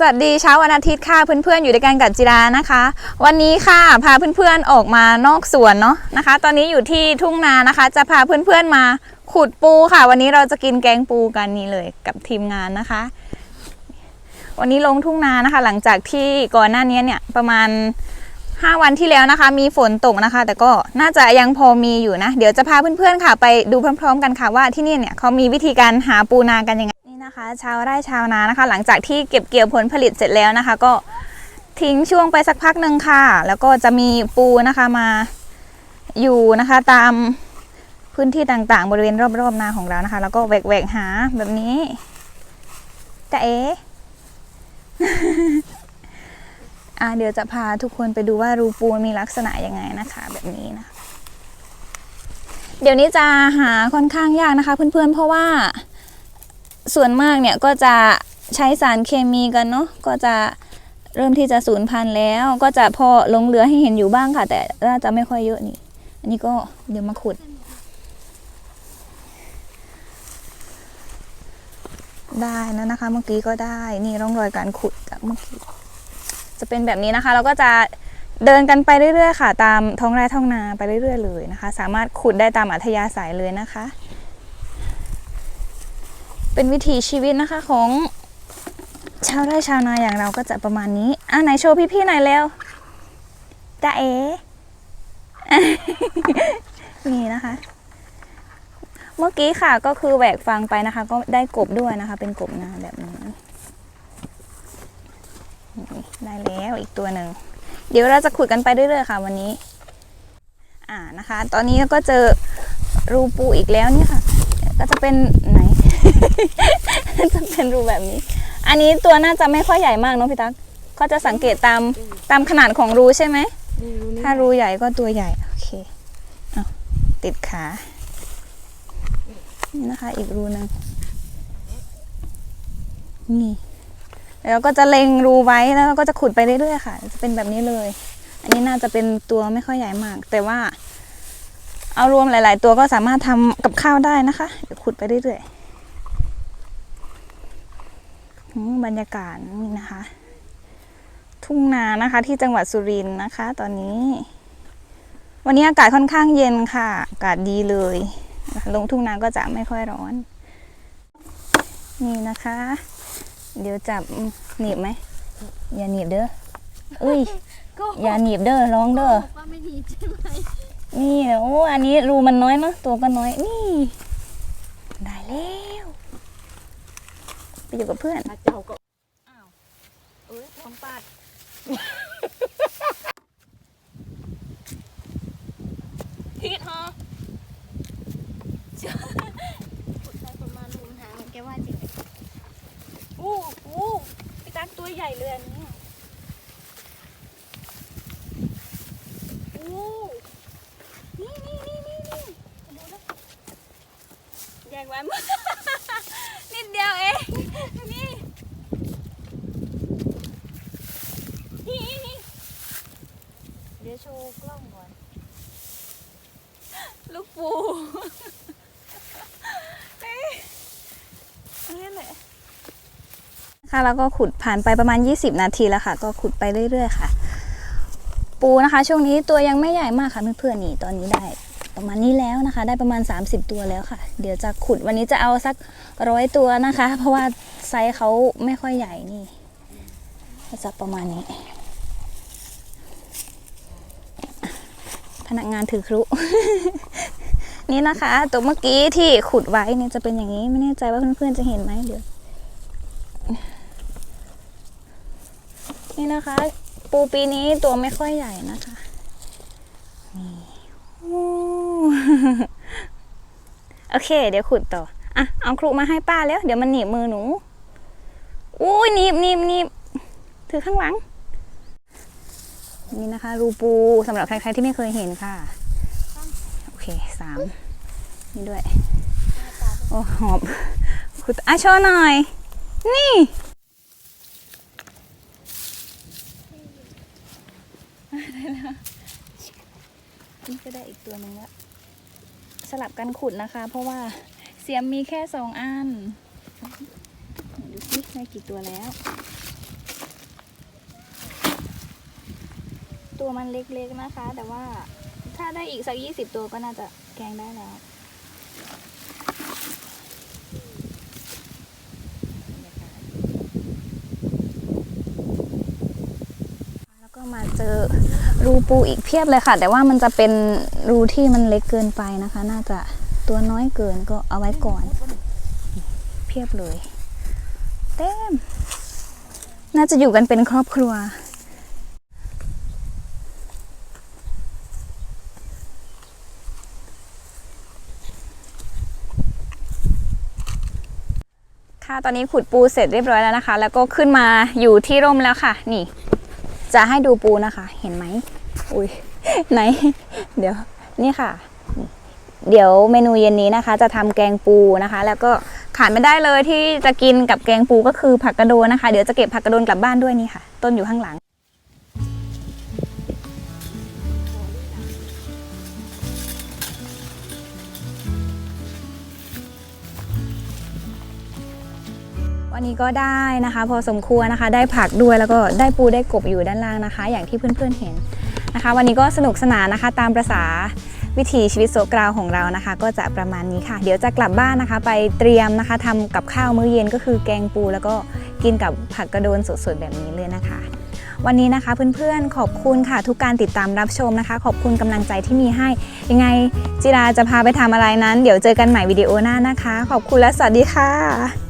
สวัสดีเช้าวันอาทิตย์ค่ะเพื่อนๆอยู่ด้วยกันกับจิรานะคะ วันนี้ค่ะพาเพื่อนๆออกมานอกสวนเนาะนะคะ ตอนนี้อยู่ที่ทุ่งนานะคะ จะพาเพื่อนๆมาขุดปูค่ะ วันนี้เราจะกินแกงปูกันนี่เลยกับทีมงานนะคะ วันนี้ลงทุ่งนานะคะ หลังจากที่ก่อนหน้านี้เนี่ยประมาณ 5 วันที่แล้วนะคะ มีฝนตกนะคะ แต่ก็น่าจะยังพอมีอยู่นะ เดี๋ยวจะพาเพื่อนๆค่ะ ไปดูพร้อม ๆ กันค่ะว่าที่นี่เนี่ยเขามีวิธีการหาปูนากันยังไง นะคะ ชาวไร่ชาวนานะคะ หลังจากที่เก็บเกี่ยวผลผลิตเสร็จแล้วนะคะ ก็ทิ้งช่วงไปสักพักหนึ่งค่ะ แล้วก็จะมีปูนะคะมาอยู่นะคะตามพื้นที่ต่างๆ บริเวณรอบๆนาของเรานะคะ แล้วก็แหวกๆหาแบบนี้แต่เอ๊อะเดี๋ยวจะพาทุกคนไปดูว่ารูปูมีลักษณะยังไงนะคะ แบบนี้นะ เดี๋ยวนี้จะหาค่อนข้างยากนะคะ เพื่อนๆ เพราะว่า ส่วนมากเนี่ยก็จะใช้สารเคมีกันเนาะก็จะเริ่มที่จะสูญพันธุ์แล้ว ก็จะพอลงเหลือให้เห็นอยู่บ้างค่ะ แต่น่าจะไม่ค่อยเยอะนี่ อันนี้ก็เดี๋ยวมาขุด ได้นะนะคะ เมื่อกี้ก็ได้นี่ร่องรอยการขุดจากเมื่อกี้จะเป็นแบบนี้นะคะ เราก็จะเดินกันไปเรื่อยๆค่ะ ตามท้องไร่ท้องนาไปเรื่อยๆเลยนะคะ สามารถขุดได้ตามอัธยาศัยเลยนะคะ เป็นวิถีชีวิตนะคะของชาวไร่ชาวนาอย่างเราก็จะประมาณนี้ อะไหนโชว์พี่ๆหน่อยเร็วจ้าเอนี่นะคะ เมื่อกี้ค่ะก็คือแหวกฟังไปนะคะ ก็ได้กบด้วยนะคะ เป็นกบนาแบบนี้ได้แล้วอีกตัวหนึ่ง เดี๋ยวเราจะขุดกันไปเรื่อยๆค่ะ วันนี้ อ่านะคะ ตอนนี้ก็เจอรูปูอีกแล้วเนี่ยค่ะ ก็จะเป็น จะเป็นรูแบบนี้ อันนี้ตัวน่าจะไม่ค่อยใหญ่มากเนาะพี่ตั๊กก็จะสังเกตตามตามขนาดของรูใช่ไหม ถ้ารูใหญ่ก็ตัวใหญ่ โอเคเอาติดขา นี่นะคะ อีกรูหนึ่งนี่ แล้วก็จะเล็งรูไว้แล้วเราก็จะขุดไปเรื่อยๆค่ะ จะเป็นแบบนี้เลย อันนี้น่าจะเป็นตัวไม่ค่อยใหญ่มาก แต่ว่าเอารวมหลาย ๆ ตัวก็สามารถทำกับข้าวได้นะคะ เดี๋ยวขุดไปเรื่อยๆอืม บรรยากาศนี่นะคะ ทุ่งนานะคะที่จังหวัดสุรินทร์นะคะ ตอนนี้ วันนี้อากาศค่อนข้างเย็นค่ะ อากาศดีเลย ลงทุ่งนาก็จะไม่ค่อยร้อน นี่นะคะ เดี๋ยวจับหนีบไหมอย่าหนีบเด้ออุ้ยก็อย่าหนีบเด้อร้องเด้อบอกว่าไม่ดีใช่ไหมนี่โอ้อันนี้รูมันน้อยเนาะตัวก็น้อยนี่ ได้แล้ว ไปอยู่กับเพื่อน ถ้าเจ้าก็อ้าวเอ้ยของ ปาดฮิตฮะขุดไปประมาณรูหางแกว่าจริงไหมอู้อู้พี่ตั๊กตัวใหญ่เลยอันนี้อู้นี่นี่นี่นี่นี่ดูนะใหญ่กว่ามั้ย นิดเดียวเอง นี่ นี่นี่เดี๋ยวโชว์กล้องก่อน ลูกปูเอ๊ะอันนี้แหละ ค่ะแล้วก็ขุดผ่านไปประมาณ 20 นาทีแล้วค่ะ ก็ขุดไปเรื่อย ๆ ค่ะ ปูนะคะ ช่วงนี้ตัวยังไม่ใหญ่มากค่ะเพื่อนๆนี่ตอนนี้ได้ประมาณนี้แล้วนะคะ ได้ประมาณ 30 ตัวแล้วค่ะ เดี๋ยวจะขุดวันนี้จะเอาสักร้อยตัวนะคะ เพราะว่าไซส์เขาไม่ค่อยใหญ่นี่ก็จะประมาณนี้ พนักงานถือครุนี่นะคะ ตัวเมื่อกี้ที่ขุดไว้เนี่ยจะเป็นอย่างนี้ไม่แน่ใจว่าเพื่อนๆจะเห็นไหมเดี๋ยว นี่นะคะ ปูปีนี้ตัวไม่ค่อยใหญ่นะคะนี่โอ้โอเค เดี๋ยวขุดต่ออะเอาครุมาให้ป้าแล้ว เดี๋ยวมันหนีบมือหนูอุ้ยหนีบหนีบหนีบถือข้างหลัง นี่นะคะ รูปูสำหรับใครๆที่ไม่เคยเห็นค่ะ โอเคสามนี่ด้วย โอ้หอบขุดอะโชว์หน่อย นี่ ได้แล้วนี่ก็ได้อีกตัวหนึ่งละสลับกันขุดนะคะ เพราะว่าเสียมมีแค่สองอัน ดูสิได้กี่ตัวแล้ว ตัวมันเล็กๆนะคะ แต่ว่าถ้าได้อีกสักยี่สิบตัวก็น่าจะแกงได้แล้ว มาเจอรูปูอีกเพียบเลยค่ะ แต่ว่ามันจะเป็นรูที่มันเล็กเกินไปนะคะ น่าจะตัวน้อยเกินก็เอาไว้ก่อน เพียบเลย เต็ม น่าจะอยู่กันเป็นครอบครัวค่ะตอนนี้ขุดปูเสร็จเรียบร้อยแล้วนะคะ แล้วก็ขึ้นมาอยู่ที่ร่มแล้วค่ะ นี่ จะให้ดูปูนะคะ เห็นไหมอุ้ยไหน เดี๋ยวนี่ค่ะ เดี๋ยวเมนูเย็นนี้นะคะ จะทำแกงปูนะคะ แล้วก็ขาดไม่ได้เลยที่จะกินกับแกงปูก็คือผักกระโดนนะคะ เดี๋ยวจะเก็บผักกระโดนกลับบ้านด้วยนี่ค่ะ ต้นอยู่ข้างหลัง วันนี้ก็ได้นะคะ พอสมควรนะคะ ได้ผักด้วยแล้วก็ได้ปูได้กบอยู่ด้านล่างนะคะ อย่างที่เพื่อนๆเห็นนะคะ วันนี้ก็สนุกสนานนะคะ ตามประษาวิถีชีวิตโซกราวของเรานะคะ ก็จะประมาณนี้ค่ะ เดี๋ยวจะกลับบ้านนะคะ ไปเตรียมนะคะทำกับข้าวมื้อเย็นก็คือแกงปู แล้วก็กินกับผักกระโดนสดๆแบบนี้เลยนะคะ วันนี้นะคะเพื่อนๆขอบคุณค่ะ ทุกการติดตามรับชมนะคะ ขอบคุณกำลังใจที่มีให้ ยังไงจิราจะพาไปทำอะไรนั้น เดี๋ยวเจอกันใหม่วิดีโอหน้านะคะ ขอบคุณและสวัสดีค่ะ